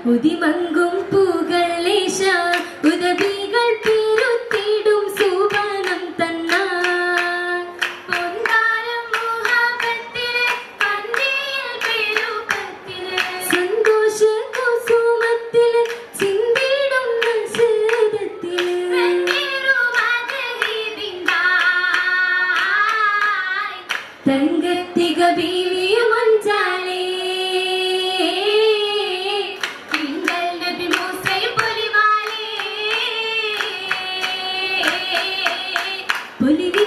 ഉടയോനില്ല ഭീമൂസായി Olivier.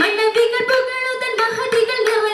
மன்னவிகள் புகழுதன் மகதிகள் நிறைய